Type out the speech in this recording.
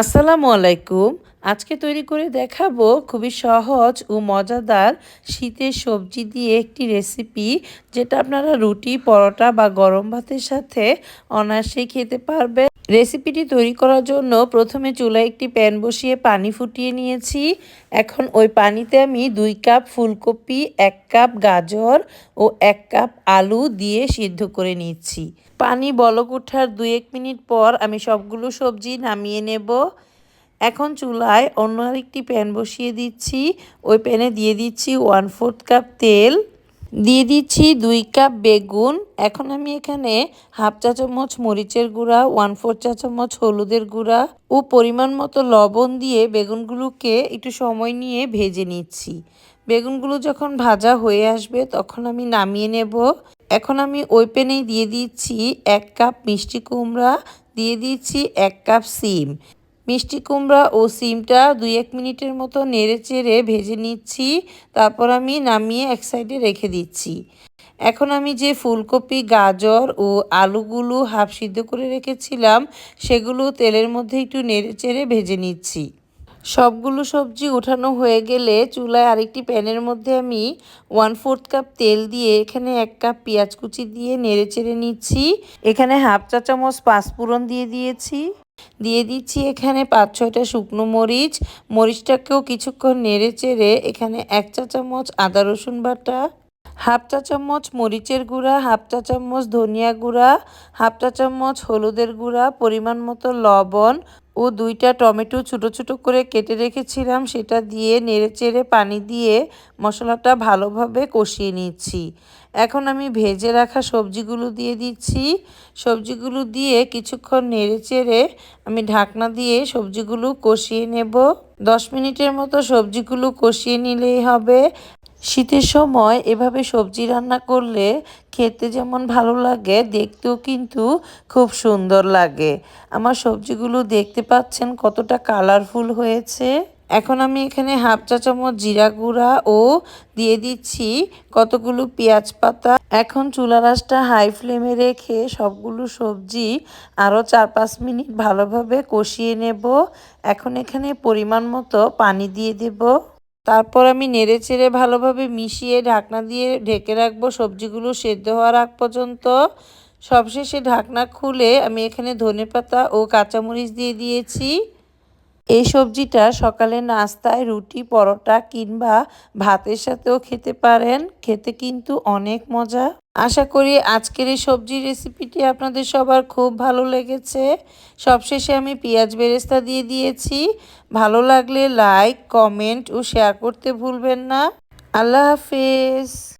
আসসালামু আলাইকুম। আজকে তৈরি করে দেখাবো খুবই সহজ ও মজাদার শীতের সবজি দিয়ে একটি রেসিপি যেটা আপনারা রুটি, পরোটা বা গরম ভাতের সাথে অনায়াসেই খেতে পারবেন। রেসিপিটি তৈরি করার জন্য প্রথমে চুলায় একটি প্যান বসিয়ে পানি ফুটিয়ে নিয়েছি। এখন ওই পানিতে আমি দুই কাপ ফুলকপি, এক কাপ গাজর ও এক কাপ আলু দিয়ে সিদ্ধ করে নিচ্ছি। পানি বলক ওঠার দুই এক মিনিট পর আমি সবগুলো সবজি নামিয়ে নেব। এখন চুলায় অন্য আরেকটি প্যান বসিয়ে দিচ্ছি। ওই প্যানে দিয়ে দিচ্ছি ওয়ান ফোর্থ কাপ তেল। দিয়ে দিচ্ছি দুই কাপ বেগুন। এখন আমি এখানে হাফ চা চামচ মরিচের গুঁড়া, ওয়ান ফোর চা চামচ হলুদের গুঁড়া ও পরিমাণ মতো লবণ দিয়ে বেগুনগুলোকে একটু সময় নিয়ে ভেজে নিচ্ছি। বেগুনগুলো যখন ভাজা হয়ে আসবে তখন আমি নামিয়ে নেব। এখন আমি ওই প্যানেই দিয়ে দিচ্ছি এক কাপ মিষ্টি কুমড়া, দিয়ে দিচ্ছি এক কাপ সিম। মিষ্টি কুমড়া ও সিমটা দুই এক মিনিটের মতো নেড়ে চেড়ে ভেজে নিচ্ছি। তারপর আমি নামিয়ে এক সাইডে রেখে দিচ্ছি। এখন আমি যে ফুলকপি, গাজর ও আলুগুলো হাফ সিদ্ধ করে রেখেছিলাম, সেগুলো তেলের মধ্যে একটু নেড়ে চেড়ে ভেজে নিচ্ছি। সবগুলো সবজি উঠানো হয়ে গেলে চুলায় আরেকটি প্যানের মধ্যে আমি ওয়ান ফোর্থ কাপ তেল দিয়ে এখানে এক কাপ পেঁয়াজ কুচি দিয়ে নেড়ে চেড়ে নিচ্ছি। এখানে হাফ চা চামচ পাঁচফোড়ন দিয়ে দিয়েছি। দিয়ে দিচ্ছি এখানে পাঁচ, ছয়টা শুকনো মরিচ। মরিচটাকেও কিছুক্ষণ নেড়ে চেড়ে এখানে এক চা চামচ আদা রসুন বাটা, হাফ চা চামচ মরিচের গুঁড়া, হাফ চা চামচ ধনিয়া গুঁড়া, হাফ চা চামচ হলুদের গুঁড়া, পরিমাণ মতো লবণ ও দুইটা টমেটো ছোট ছোট করে কেটে রেখেছিলাম, সেটা দিয়ে নেড়ে চেড়ে পানি দিয়ে মশলাটা ভালোভাবে কষিয়ে নিচ্ছি। এখন আমি ভেজে রাখা সবজিগুলো দিয়ে দিচ্ছি। সবজিগুলো দিয়ে কিছুক্ষণ নেড়ে চেড়ে আমি ঢাকনা দিয়ে সবজিগুলো কষিয়ে নেব। দশ মিনিটের মতো সবজিগুলো কষিয়ে নিলেই হবে। শীতের সময় এভাবে সবজি রান্না করলে খেতে যেমন ভালো লাগে, দেখতেও কিন্তু খুব সুন্দর লাগে। আমার সবজিগুলো দেখতে পাচ্ছেন কতটা কালারফুল হয়েছে। এখন আমি এখানে হাফ চা চামচ জিরা গুঁড়া ও দিয়ে দিচ্ছি কতগুলো পেঁয়াজ পাতা। এখন চুলা রাসটা হাই ফ্লেমে রেখে সবগুলো সবজি আরও চার পাঁচ মিনিট ভালোভাবে কষিয়ে নেব। এখন এখানে পরিমাণ মতো পানি দিয়ে দেব। তারপর আমি নেড়ে চেড়ে ভালোভাবে মিশিয়ে ঢাকনা দিয়ে ঢেকে রাখব। সবজিগুলো সেদ্ধ হওয়ার আগ পর্যন্ত সবশেষে ঢাকনা খুলে আমি এখানে ধনে পাতা ও কাঁচামরিচ দিয়ে দিয়েছি। এই সবজিটা সকালে নাস্তায় রুটি, পরোটা কিংবা ভাতের সাথেও খেতে পারেন। খেতে কিন্তু অনেক মজা। আশা করি আজকের এই সবজির রেসিপিটি আপনাদের সবার খুব ভালো লেগেছে। সবশেষে আমি পেঁয়াজ বেরেস্তা দিয়ে দিয়েছি। ভালো লাগলে লাইক, কমেন্ট ও শেয়ার করতে ভুলবেন না। আল্লাহ হাফেজ।